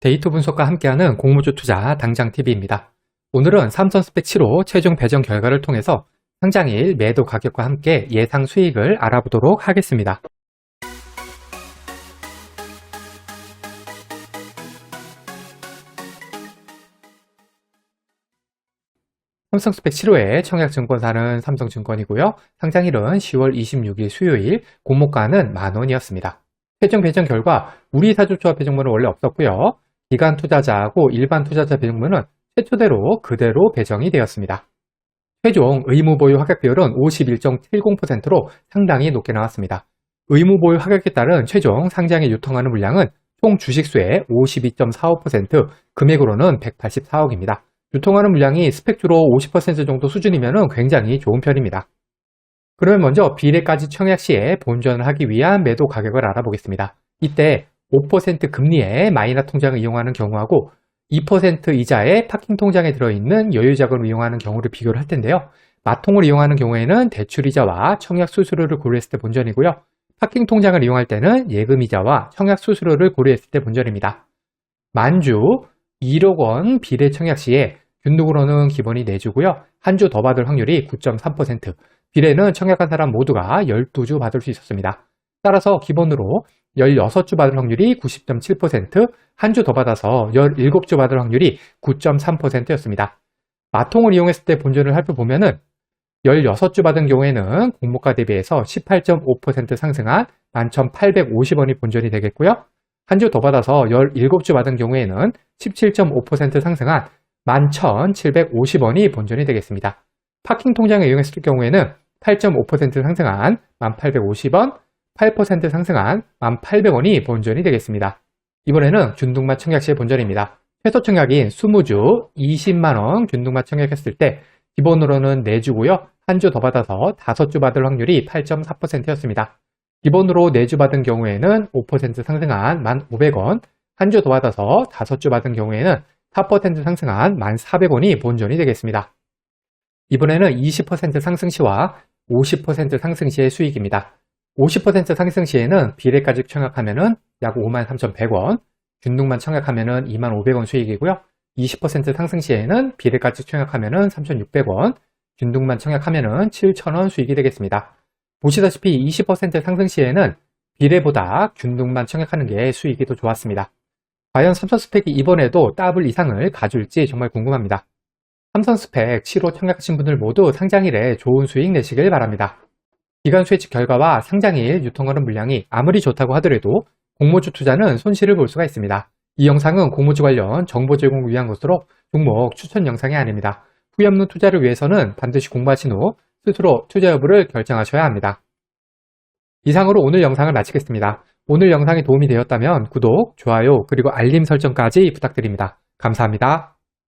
데이터 분석과 함께하는 공모주 투자 당장TV입니다. 오늘은 삼성 스펙 7호 최종 배정 결과를 통해서 상장일 매도 가격과 함께 예상 수익을 알아보도록 하겠습니다. 삼성 스펙 7호의 청약증권사는 삼성증권이고요. 상장일은 10월 26일 수요일, 공모가는 만원이었습니다. 최종 배정 결과 우리 사주조합 배정문은 원래 없었고요. 기간 투자자하고 일반 투자자 배정문은 최초대로 그대로 배정이 되었습니다. 최종 의무 보유 합격 비율은 51.70%로 상당히 높게 나왔습니다. 의무 보유 합격에 따른 최종 상장에 유통하는 물량은 총 주식수의 52.45%, 금액으로는 184억입니다. 유통하는 물량이 스펙주로 50% 정도 수준이면 굉장히 좋은 편입니다. 그러면 먼저 비례까지 청약 시에 본전을 하기 위한 매도 가격을 알아보겠습니다. 이때 5% 금리의 마이너 통장을 이용하는 경우하고 2% 이자의 파킹 통장에 들어있는 여유자금을 이용하는 경우를 비교를 할 텐데요. 마통을 이용하는 경우에는 대출이자와 청약 수수료를 고려했을 때 본전이고요. 파킹 통장을 이용할 때는 예금이자와 청약 수수료를 고려했을 때 본전입니다. 만주 1억 원 비례 청약 시에 균등으로는 기본이 내주고요. 한 주 더 받을 확률이 9.3%, 비례는 청약한 사람 모두가 12주 받을 수 있었습니다. 따라서 기본으로 16주 받을 확률이 90.7%, 한 주 더 받아서 17주 받을 확률이 9.3%였습니다. 마통을 이용했을 때 본전을 살펴보면 은 16주 받은 경우에는 공모가 대비해서 18.5% 상승한 11,850원이 본전이 되겠고요. 한 주 더 받아서 17주 받은 경우에는 17.5% 상승한 11,750원이 본전이 되겠습니다. 파킹 통장을 이용했을 경우에는 8.5% 상승한 1,850원, 8% 상승한 1,800원이 본전이 되겠습니다. 이번에는 균등만 청약시의 본전입니다. 최소 청약인 20주 20만원 균등만 청약했을 때 기본으로는 4주고요. 한 주 더 받아서 5주 받을 확률이 8.4%였습니다. 기본으로 4주 받은 경우에는 5% 상승한 1,500원, 한 주 더 받아서 5주 받은 경우에는 4% 상승한 1,400원이 본전이 되겠습니다. 이번에는 20% 상승 시와 50% 상승 시의 수익입니다. 50% 상승 시에는 비례까지 청약하면은 약 53,100원, 균등만 청약하면은 25,500원 수익이고요. 20% 상승 시에는 비례까지 청약하면은 3,600원, 균등만 청약하면은 7,000원 수익이 되겠습니다. 보시다시피 20% 상승 시에는 비례보다 균등만 청약하는 게 수익이 더 좋았습니다. 과연 삼성 스펙이 이번에도 더블 이상을 가줄지 정말 궁금합니다. 삼성 스펙 7호 청약하신 분들 모두 상장일에 좋은 수익 내시길 바랍니다. 기간 수혜측 결과와 상장일 유통하는 물량이 아무리 좋다고 하더라도 공모주 투자는 손실을 볼 수가 있습니다. 이 영상은 공모주 관련 정보 제공을 위한 것으로 종목 추천 영상이 아닙니다. 후회 없는 투자를 위해서는 반드시 공부하신 후 스스로 투자 여부를 결정하셔야 합니다. 이상으로 오늘 영상을 마치겠습니다. 오늘 영상이 도움이 되었다면 구독, 좋아요, 그리고 알림 설정까지 부탁드립니다. 감사합니다.